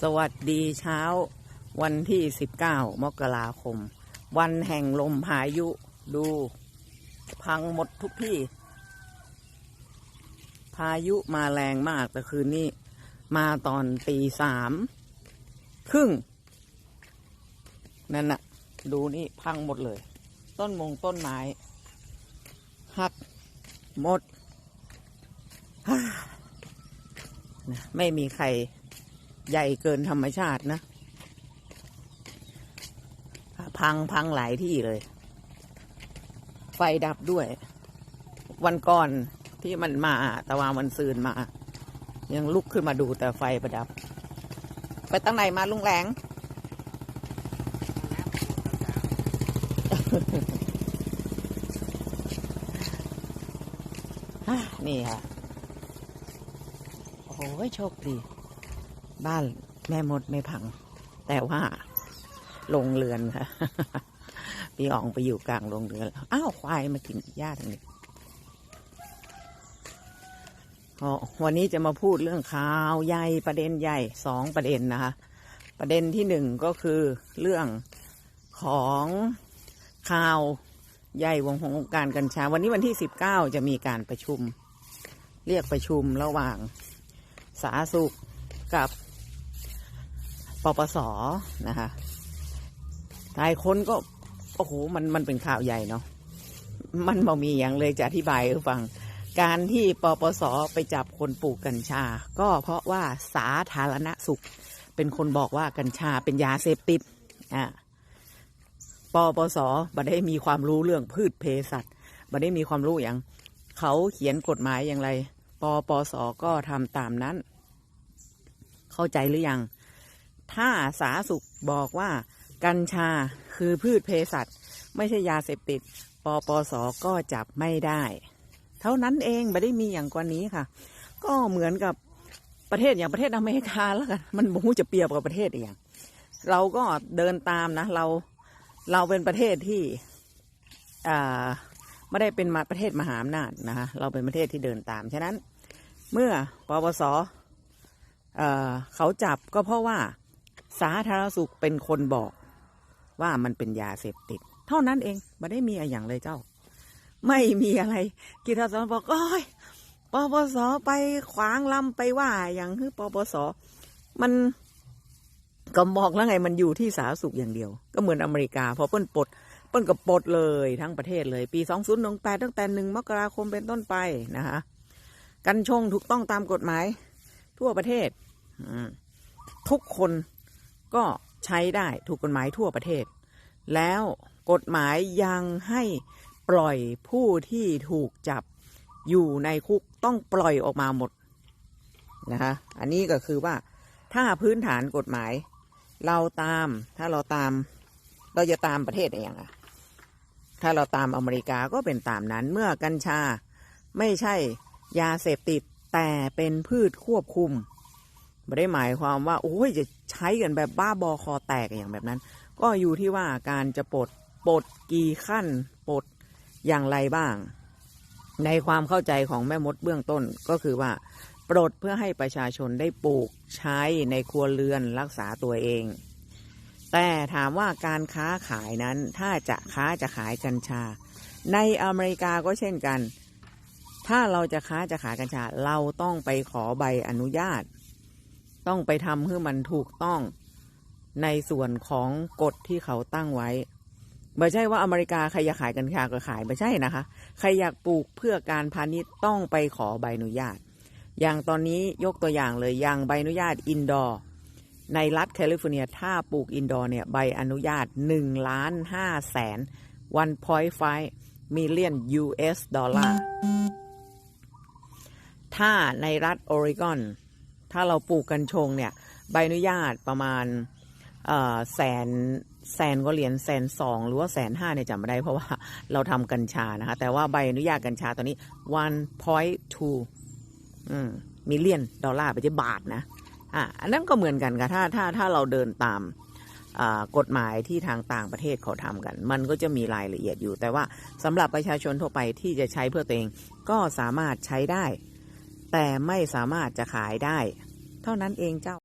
สวัสดีเช้า วันที่ 19 มกราคม วันแห่งลมพายุดู พังหมดทุกที่ พายุมาแรงมากแต่คืนนี้ มาตอนตีสามครึ่ง นั่นน่ะ ดูนี่พังหมดเลย ต้นมงต้นไม้หักหมดฮ่าไม่มีใคร ใหญ่เกินธรรมชาตินะ พังพังหลายที่เลย ไฟดับด้วย วันก่อนที่มันมาตะวันวันซืนมา ยังลุกขึ้นมาดูแต่ไฟประดับ ไปตั้งไหนมาลุงแหลงนี่ค่ะ โอ้ยโชคดี บ้านแม่มดไม่พัง แต่ว่าลงเรือนค่ะพี่อองไปอยู่กลางลงเรือนแล้วอ้าวควายมากินหญ้าทางนี้วันนี้จะมาพูดเรื่องข่าวใหญ่ประเด็นใหญ่สองประเด็นนะคะ ประเด็นที่หนึ่งก็คือเรื่องของข่าวใหญ่วงขององค์การกัญชา วันนี้วันที่สิบเก้าจะมีการประชุม เรียกประชุมระหว่างสาธารณสุข กับปปสนะคะหลายคนก็โอ้โหมันมันเป็นข่าวใหญ่เนาะมันบ่มีอย่างเลยจะอธิบายให้ฟัง การที่ปปสไปจับคนปลูกกัญชา ก็เพราะว่าสาธารณสุข เป็นคนบอกว่ากัญชาเป็นยาเสพติดอ่าปปสบ่ได้มีความรู้เรื่องพืชเภสัชบ่ได้มีความรู้อย่าง เขาเขียนกฎหมายอย่างไร ปปสก็ทำตามนั้น เข้าใจหรือยัง ถ้าสาธารณสุขบอกว่ากัญชาคือพืชเภสัชไม่ใช่ยาเสพติด ปปส ก็จับไม่ได้ เท่านั้นเองไม่ได้มีอย่างกว่านี้ค่ะ ก็เหมือนกับประเทศอย่างประเทศอเมริกาแล้วกันมันบูจะเปรียบกับประเทศอีกอย่างเราก็เดินตามนะเราเราเป็นประเทศที่อ่าไม่ได้เป็นมาประเทศมหาอำนาจนะคะเราเป็นประเทศที่เดินตาม ฉะนั้น เมื่อปปส เเขาจับก็เพราะว่าสาธารณสุขเป็นคนบอกว่ามันเป็นยาเสพติด เท่านั้นเองไม่ได้มีอะไรอย่างเลยเจ้า ไม่มีอะไรกีฬาสอนบอกโอ้ยปปสไปขวางลำไปว่าอย่างคือปปสมันก็บอกแล้วไงมันอยู่ที่สาธารณสุขอย่างเดียว ก็เหมือนอเมริกาพอเปิ้นปลดเปิ้นก็ปลดเลยทั้งประเทศเลย ปี 2018ตั้งแต่หนึ่งมกราคมเป็นต้นไปนะคะ กัญชงถูกต้องตามกฎหมาย ทั่วประเทศ ทุกคนก็ใช้ได้ถูกกฎหมายทั่วประเทศ แล้วกฎหมายยังให้ปล่อยผู้ที่ถูกจับอยู่ในคุกต้องปล่อยออกมาหมดนะคะอันนี้ก็คือว่าถ้าพื้นฐานกฎหมาย เราตามถ้าเราตามเราจะตามประเทศอะไรอย่างอะถ้าเราตามอเมริกาก็เป็นตามนั้นเมื่อกัญชาไม่ใช่ยาเสพติดแต่เป็นพืชควบคุม ไม่ได้หมายความว่า โอ้ยจะใช้กันแบบบ้าบอคอแตกอย่างแบบนั้น ก็อยู่ที่ว่าการจะปลดปลดกี่ขั้นปลดอย่างไรบ้าง ในความเข้าใจของแม่มดเบื้องต้นก็คือว่า ปลดเพื่อให้ประชาชนได้ปลูกใช้ในครัวเรือนรักษาตัวเอง แต่ถามว่าการค้าขายนั้นถ้าจะค้าจะขายกัญชา ในอเมริกาก็เช่นกัน ถ้าเราจะค้าจะขายกัญชา เราต้องไปขอใบอนุญาต ต้องไปทำให้มันถูกต้องในส่วนของกฎที่เขาตั้งไว้ ไม่ใช่ว่าอเมริกาใครอยากขายกัญชาก็ขายไม่ใช่นะคะ ใครอยากปลูกเพื่อการพาณิชย์ต้องไปขอใบอนุญาต อย่างตอนนี้ยกตัวอย่างเลยอย่างใบอนุญาตอินดอร์ในรัฐแคลิฟอร์เนียถ้าปลูกอินดอร์เนี่ยใบอนุญาต1ล้าน5แสน1.5 million US ดอลลาร์ ถ้าในรัฐโอริกอน ถ้าเราปลูกกัญชงเนี่ยใบอนุญาตประมาณแสนแสนก็เหรียญแสนสองหรือว่าแสนห้าเนี่ยจำไม่ได้เพราะว่าเราทำกัญชานะคะ แต่ว่าใบอนุญาตกัญชาตอนนี้1.2อืมมิเลียนดอลลาร์ไปที่บาทนะอะอันนั้นก็เหมือนกันค่ะถ้าถ้าถ้าเราเดินตามกฎหมายที่ทางต่างประเทศเขาทำกัน มันก็จะมีรายละเอียดอยู่ แต่ว่าสำหรับประชาชนทั่วไปที่จะใช้เพื่อตัวเอง ก็สามารถใช้ได้ แต่ไม่สามารถจะขายได้ เท่านั้นเองเจ้า